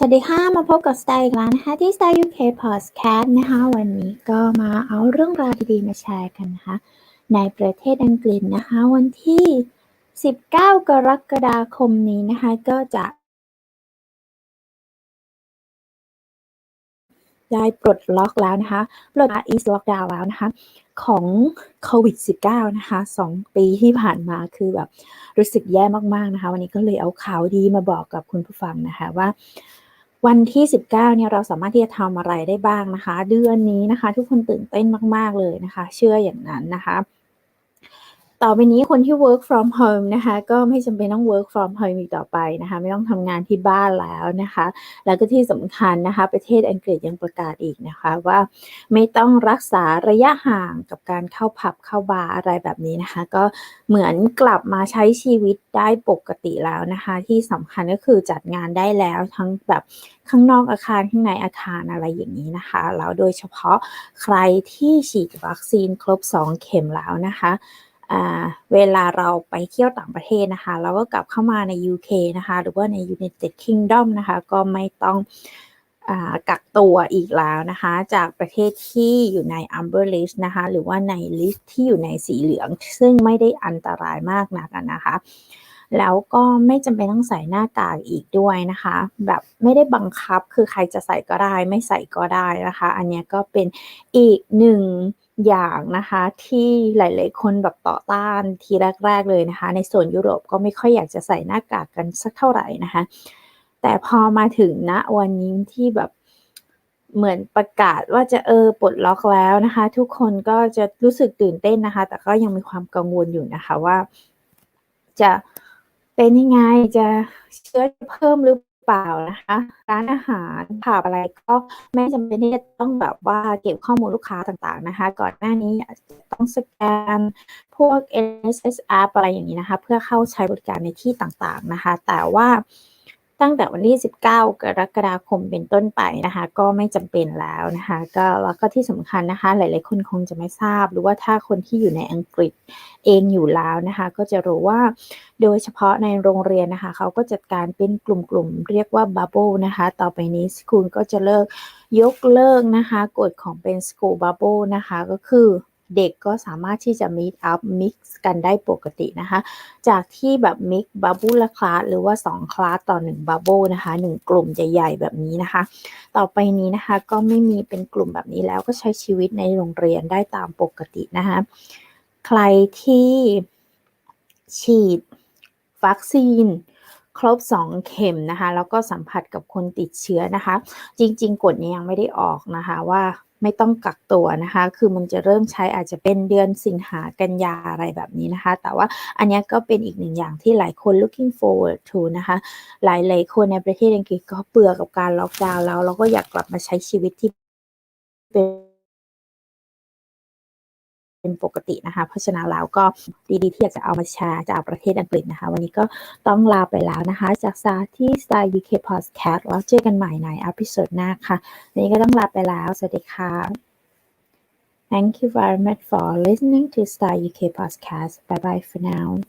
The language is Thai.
สวัสดีค่ะ มาพบกับสไตล์อีกแล้วนะคะที่ Style UK Podcast นะคะวันนี้ก็มาเอาเรื่องราวดีๆมาแชร์กันนะคะ ในประเทศอังกฤษนะคะ วันที่ 19 กรกฎาคมนี้นะคะ ก็จะ ได้ปลดล็อกแล้วนะคะ ปลด East Lockdown แล้วนะคะ ของโควิด -19 นะคะ 2 ปีที่ผ่านมาคือแบบรู้สึกแย่มากๆนะคะ วันนี้ก็เลยเอาข่าวดีมาบอกกับคุณผู้ฟังนะคะว่า วันที่ 19เนี่ยเราสามารถที่จะทำอะไรได้บ้างนะคะ เดือนนี้นะคะ ทุกคนตื่นเต้นมาก ๆ เลยนะคะ เชื่ออย่างนั้นนะคะ ต่อไปนี้คนที่ work from home นะคะก็ไม่จำเป็นต้อง work from home อีกต่อไปนะคะ ไม่ต้องทำงานที่บ้านแล้วนะคะ แล้วก็ที่สำคัญนะคะ ประเทศอังกฤษยังประกาศอีกนะคะว่าไม่ต้องรักษาระยะห่างกับการเข้าผับเข้าบาร์อะไรแบบนี้นะคะ ก็เหมือนกลับมาใช้ชีวิตได้ปกติแล้วนะคะ ที่สำคัญก็คือจัดงานได้แล้วทั้งแบบข้างนอกอาคารข้างในอาคารอะไรอย่างนี้นะคะแล้วโดยเฉพาะใครที่ฉีดวัคซีนครบ 2 เข็มแล้วนะคะ เวลาเราไปเที่ยวต่างประเทศนะคะ เราก็กลับเข้ามาใน UK นะคะ หรือว่าใน United Kingdom นะคะ ก็ไม่ต้องอกักตัวอีกแล้วนะคะ จากประเทศที่อยู่ใน Amber List นะคะ หรือว่าใน list ที่อยู่ในสีเหลือง ซึ่งไม่ได้อันตรายมากนักนะคะ แล้วก็ไม่จำเป็นต้องใส่หน้ากากอีกด้วยนะคะ แบบไม่ได้บังคับคือใครจะใส่ก็ได้ ไม่ใส่ก็ได้นะคะ อันนี้ก็เป็นอีกหนึ่ง อย่างนะคะที่หลายๆ คนแบบต่อต้านทีแรก ๆ เลยนะคะ ในโซนยุโรปก็ไม่ค่อยอยากจะใส่หน้ากากกันสักเท่าไหร่นะคะ แต่พอมาถึงณวันนี้ที่แบบเหมือนประกาศว่าจะเออปลดล็อกแล้วนะคะ ทุกคนก็จะรู้สึกตื่นเต้นนะคะ แต่ก็ยังมีความกังวลอยู่นะคะว่า จะเป็นยังไงจะเชื้อเพิ่มหรือ เปล่านะคะ ร้านอาหารผับอะไรก็ไม่จำเป็นที่จะต้องแบบว่าเก็บข้อมูลลูกค้าต่างๆนะคะ ก่อนหน้านี้ต้องสแกนพวก NSS App อะไรอย่างนี้นะคะ เพื่อเข้าใช้บริการในที่ต่างๆนะคะ แต่ว่า ตั้งแต่วันที่ 19 กรกฎาคมเป็นต้นไปนะคะ ก็ไม่จำเป็นแล้วนะคะ ก็แล้วก็ที่สำคัญนะคะ หลาย ๆ คนคงจะไม่ทราบ หรือว่าถ้าคนที่อยู่ในอังกฤษเองอยู่แล้วนะคะ ก็จะรู้ว่าโดยเฉพาะในโรงเรียนนะคะ เขาก็จัดการเป็นกลุ่ม ๆ เรียกว่า Bubble นะคะ ต่อไปนี้คุณก็จะเลิกยกเลิกนะคะกฎของเป็น School Bubble นะคะก็คือ เด็กก็สามารถที่จะ meet up mix กันได้ปกตินะคะ จากที่แบบ mix bubble ละคลาสหรือว่า 2 คลาสต่อ 1 bubble นะคะ 1 กลุ่มใหญ่ๆแบบนี้นะคะ ต่อไปนี้นะคะก็ไม่มีเป็นกลุ่มแบบนี้แล้วก็ใช้ชีวิตในโรงเรียนได้ตามปกตินะคะ ใครที่ฉีดวัคซีน ครบ 2 เข็มนะคะ แล้วก็สัมผัสกับคนติดเชื้อนะคะ จริง ๆ กฎนี้ยังไม่ได้ออกนะคะว่าไม่ต้องกักตัวนะคะ คือมันจะเริ่มใช้อาจจะเป็นเดือนสิงหากันยาอะไรแบบนี้นะคะ แต่ว่าอันนี้ก็เป็นอีกหนึ่งอย่างที่หลายคน looking forward to นะคะ หลายๆคนในประเทศอังกฤษก็เบื่อกับการล็อกดาวน์แล้วแล้วก็อยากกลับมาใช้ชีวิตที่เป็น เป็นปกตินะคะ เพราะฉะนั้นแล้วก็ดีๆที่อยากจะเอามาแชร์จากประเทศอังกฤษนะคะ วันนี้ก็ต้องลาไปแล้วนะคะ จากซาที่ Style UK Podcast แล้วเจอกันใหม่ในอพิโซดหน้าค่ะ วันนี้ก็ต้องลาไปแล้ว สวัสดีค่ะ Thank you very much for listening to Style UK Podcast. Bye bye for now.